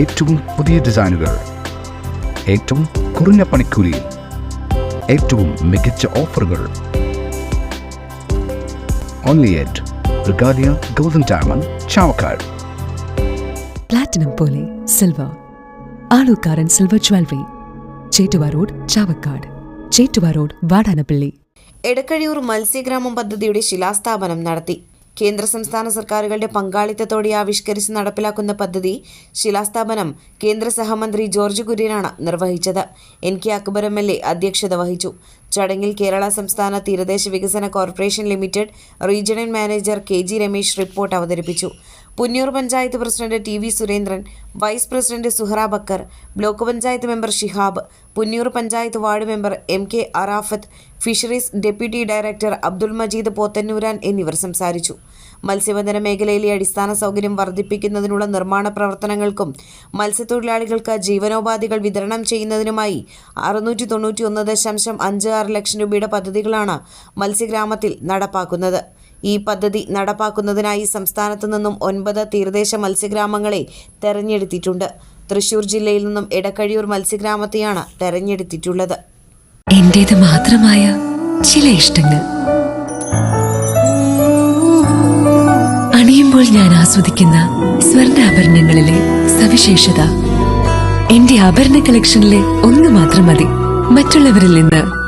ഏറ്റവും പുതിയ ഡിസൈനുകൾ ഏറ്റവും കുറഞ്ഞ പണിക്കൂലിയിൽ ഏറ്റവും മികച്ച ഓഫറുകൾ. Only at Regalia golden diamond Chavakkad platinum പോലെ silver Alukkaran silver jewellery Chettuva road Chavakkad Chettuva road Vadanappally Edakkazhiyur മത്സ്യഗ്രാമം പദ്ധതിയുടെ ശിലാസ്ഥാപനം നടത്തി. കേന്ദ്ര സംസ്ഥാന സർക്കാരുകളുടെ പങ്കാളിത്തത്തോടെ ആവിഷ്കരിച്ച് നടപ്പിലാക്കുന്ന പദ്ധതി ശിലാസ്ഥാപനം കേന്ദ്ര സഹമന്ത്രി ജോർജ് കുര്യനാണ് നിർവഹിച്ചത്. N K Akbar M L A അധ്യക്ഷത വഹിച്ചു. ചടങ്ങിൽ കേരള സംസ്ഥാന തീരദേശ വികസന corporation limited regional manager K G Ramesh report അവതരിപ്പിച്ചു. Punnur panchayat president T V Surendran vice president Suhara Bakkar block panchayat member Shihab Punnur panchayat ward member M K Arafath fisheries deputy director Abdul Majeed Pothannooran എന്നിവർ സംസാരിച്ചു. മത്സ്യബന്ധന മേഖലയിലെ അടിസ്ഥാന സൗകര്യം വർദ്ധിപ്പിക്കുന്നതിനുള്ള നിർമ്മാണ പ്രവർത്തനങ്ങൾക്കും മത്സ്യത്തൊഴിലാളികൾക്ക് ജീവനോപാധികൾ വിതരണം ചെയ്യുന്നതിനുമായി അറുന്നൂറ്റി തൊണ്ണൂറ്റി ഒന്ന് ദശാംശം അഞ്ച് ആറ് ലക്ഷം രൂപയുടെ പദ്ധതികളാണ് മത്സ്യഗ്രാമത്തിൽ നടപ്പാക്കുന്നത്. ഈ പദ്ധതി നടപ്പാക്കുന്നതിനായി സംസ്ഥാനത്തു നിന്നും ഒൻപത് തീരദേശ മത്സ്യഗ്രാമങ്ങളെ തെരഞ്ഞെടുത്തിട്ടുണ്ട്. തൃശൂർ ജില്ലയിൽ നിന്നും എടക്കഴിയൂർ മത്സ്യഗ്രാമത്തെയാണ് തെരഞ്ഞെടുത്തിട്ടുള്ളത്. എന്റേത് മാത്രമായ ചില ഇഷ്ടങ്ങൾ. അണിയുമ്പോൾ ഞാൻ ആസ്വദിക്കുന്ന സ്വർണാഭരണങ്ങളിലെ സവിശേഷത. എന്റെ ആഭരണ കളക്ഷനിലെ ഒന്ന് മാത്രം മതി. മറ്റുള്ളവരിൽ നിന്ന്